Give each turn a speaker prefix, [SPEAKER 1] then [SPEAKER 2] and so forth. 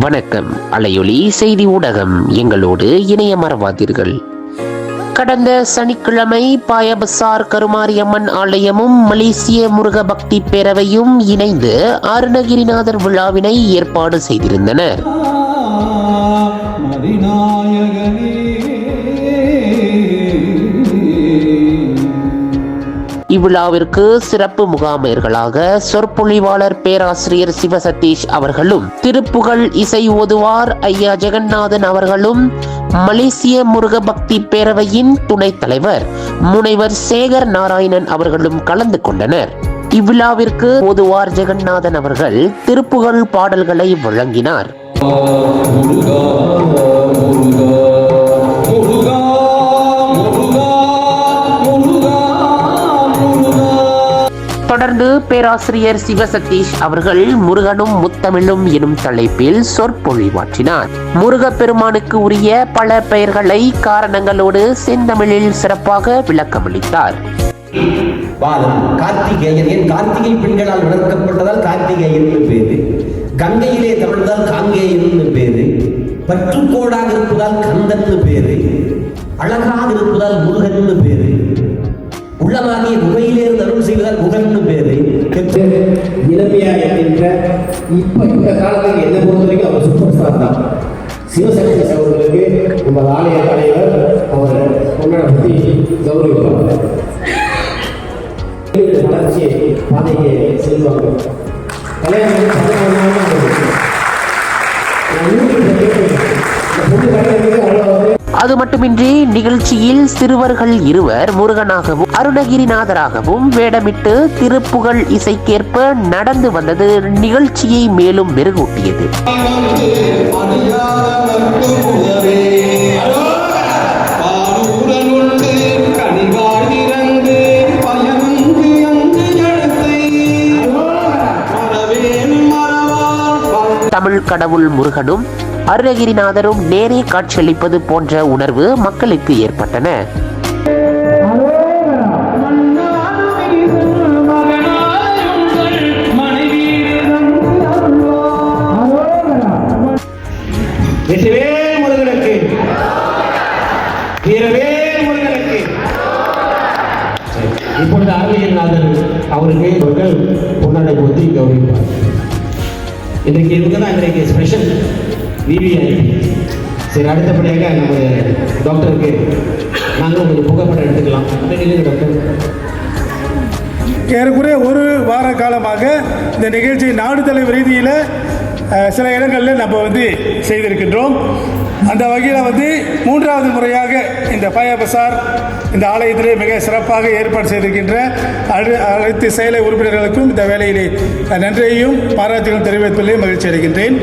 [SPEAKER 1] வணக்கம். அலையொலி செய்தி ஊடகம். எங்களோடு இணைய மறவாதீர்கள். கடந்த சனிக்கிழமை பாயபசார் கருமாரியம்மன் ஆலயமும் மலேசிய முருக பக்தி பேரவையும் இணைந்து அருணகிரிநாதர் விழாவினை ஏற்பாடு செய்திருந்தனர். இவ்விழாவிற்கு சிறப்பு முகாமையர்களாக சொற்பொழிவாளர் பேராசிரியர் சிவசதீஷ் அவர்களும் திருப்புகழ் இசை ஓதுவார் ஐயா ஜெகநாதன் அவர்களும் மலேசிய முருக பக்தி பேரவையின் துணைத் தலைவர் முனைவர் சேகர் நாராயணன் அவர்களும் கலந்து கொண்டனர். இவ்விழாவிற்கு ஓதுவார் ஜெகநாதன் அவர்கள் திருப்புகழ் பாடல்களை வழங்கினார். தொடர்ந்து பேராசிரியர் சிவசதீஷ் அவர்கள் முருகனும் முத்தமிழும் எனும் தலைப்பில் சொற்பொழிவாற்றினார். முருகப்பெருமானுக்கு உரிய பல பெயர்களை காரணங்களோடு செந்தமிழில் சிறப்பாக விளக்கமளித்தார்.
[SPEAKER 2] பாதம் கார்த்திகேயன். ஏன் கார்த்திகை பெண்களால் வளர்க்கப்பட்டதால் கார்த்திகேயன் பேரு. கங்கையிலே தமிழ்ந்தால் காங்கேயன் பேரு. பற்றுக்கோடாக இருப்பதால் கந்தன் பேரு. அழகாக இருப்பதால் முருகன் பேரு. உள்ளமாகிய குகை செய்வதால் குகன் பேரு
[SPEAKER 3] இளமையா என்கின்ற இப்ப இந்த காலத்துக்கு என்ன பொறுத்த வரைக்கும் அவர் சூப்பர் ஸ்டார் தான். சிவசக்தி அவர்களுக்கு நம்ம ஆலய தலைவர் அவர் கொண்டாடப்பட்டி கௌரவிப்பார். வளர்ச்சியை பாதைக்கு செல்வாங்க. கல்யாணம் பதினாறு நாள் பொண்ணு கல்யாணத்துக்கு அவ்வளோ
[SPEAKER 1] அது மட்டுமின்றி நிகழ்ச்சியில் சிறுவர்கள் இருவர் முருகனாகவும் அருணகிரிநாதராகவும் வேடமிட்டு திருப்புகழ் இசைக்கேற்ப நடந்து வந்தது நிகழ்ச்சியை மேலும் மெருகூட்டியது. தமிழ் கடவுள் முருகனும் அருணகிரிநாதரும் நேரே காட்சியளிப்பது போன்ற உணர்வு மக்களுக்கு ஏற்பட்டன.
[SPEAKER 3] இப்பொழுது அருமையநாதன் அவருக்கு இவர்கள் பொன்னாடை போத்தி கௌரவிப்பார். இன்றைக்கு இவங்க தான் இன்றைக்கு ஸ்பெஷல் விவிஐ சரி அடுத்தபடியாக நம்ம டாக்டருக்கு நாங்கள் கொஞ்சம் புகைப்படம் எடுத்துக்கலாம். டாக்டர்.
[SPEAKER 4] ஏறக்குறைய ஒரு வார காலமாக இந்த நிகழ்ச்சி நாடு தலைவர் ரீதியில் சில இடங்களில் நம்ம வந்து செய்திருக்கின்றோம். அந்த வகையில் வந்து மூன்றாவது முறையாக இந்த பய பசார் இந்த ஆலயத்திலே மிக சிறப்பாக ஏற்பாடு செய்திருக்கின்ற அழு அனைத்து செயலை உறுப்பினர்களுக்கும் இந்த வேலையிலே நன்றியையும் பாராட்டுகளும் தெரிவித்துள்ளே மகிழ்ச்சி அடைகின்றேன்